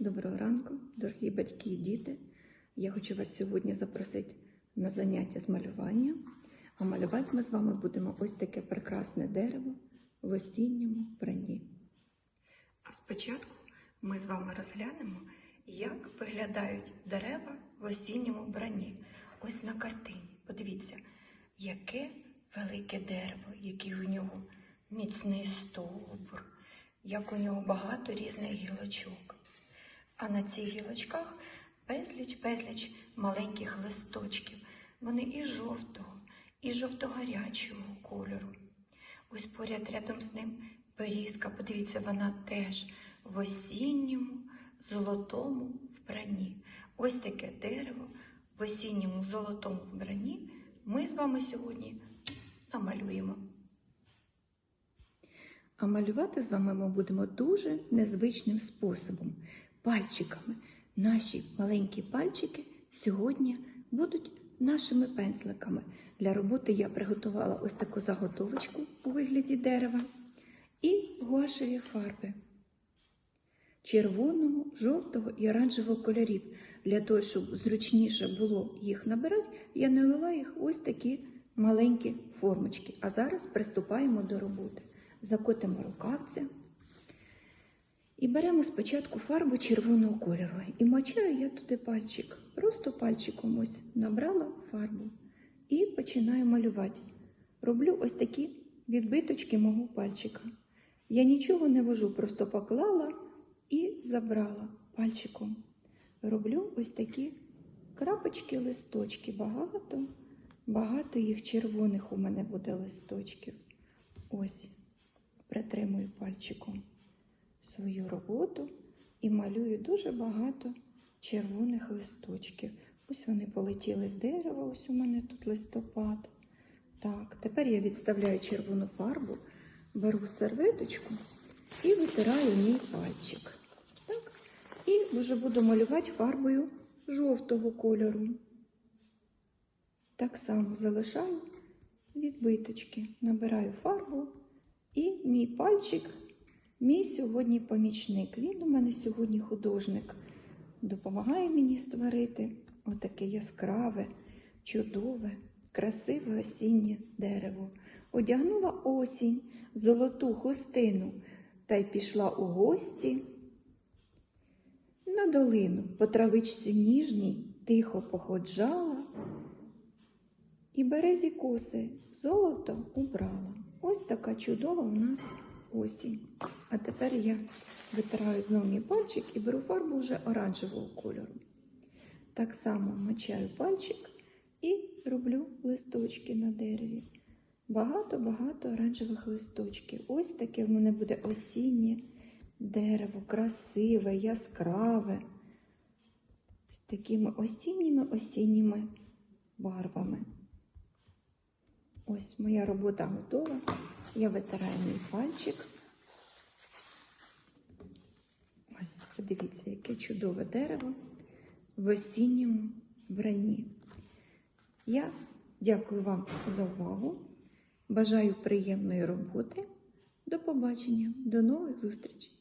Доброго ранку, дорогі батьки і діти. Я хочу вас сьогодні запросити на заняття з малювання. А малювати ми з вами будемо ось таке прекрасне дерево в осінньому пранні. А спочатку ми з вами розглянемо, як виглядають дерева в осінньому вбранні. Ось на картині. Подивіться, яке велике дерево, який у нього міцний стовбур, як у нього багато різних гілочок. А на цих гілочках безліч-безліч маленьких листочків. Вони і жовтого, і жовто-гарячого кольору. Ось поряд рядом з ним берізка, подивіться, вона теж в осінньому золотому вбранні. Ось таке дерево в осінньому золотому вбранні ми з вами сьогодні намалюємо. А малювати з вами ми будемо дуже незвичним способом пальчиками. Наші маленькі пальчики сьогодні будуть нашими пензликами. Для роботи я приготувала ось таку заготовочку у вигляді дерева і гуашеві фарби червоного, жовтого і оранжевого кольорів. Для того, щоб зручніше було їх набирати, я налила їх ось такі маленькі формочки. А зараз приступаємо до роботи. Закотимо рукавця. І беремо спочатку фарбу червоного кольору. І мочаю я туди пальчик. Просто пальчиком ось набрала фарбу і починаю малювати. Роблю ось такі відбиточки мого пальчика. Я нічого не вожу, просто поклала і забрала пальчиком. Роблю ось такі крапочки, листочки. Багато, багато їх червоних у мене буде листочків. Ось, притримую пальчиком свою роботу і малюю дуже багато червоних листочків. Ось вони полетіли з дерева, ось у мене тут листопад. Так, тепер я відставляю червону фарбу, беру серветочку і витираю мій пальчик. Так. І вже буду малювати фарбою жовтого кольору. Так само залишаю відбиточки, набираю фарбу і мій пальчик Мій сьогодні помічник. Він у мене сьогодні художник. Допомагає мені створити отаке яскраве, чудове, красиве осіннє дерево. Одягнула осінь, золоту хустину та й пішла у гості. На долину по травичці ніжній тихо походжала і березі коси золото убрала. Ось така чудова у нас осінь. А тепер я витираю знову мій пальчик і беру фарбу вже оранжевого кольору. Так само мочаю пальчик і роблю листочки на дереві. Багато-багато оранжевих листочків. Ось таке в мене буде осіннє дерево, красиве, яскраве, з такими осінніми осінніми барвами. Ось моя робота готова. Я витираю мій пальчик. Ось, подивіться, яке чудове дерево в осінньому вбранні. Я дякую вам за увагу. Бажаю приємної роботи. До побачення, до нових зустрічей!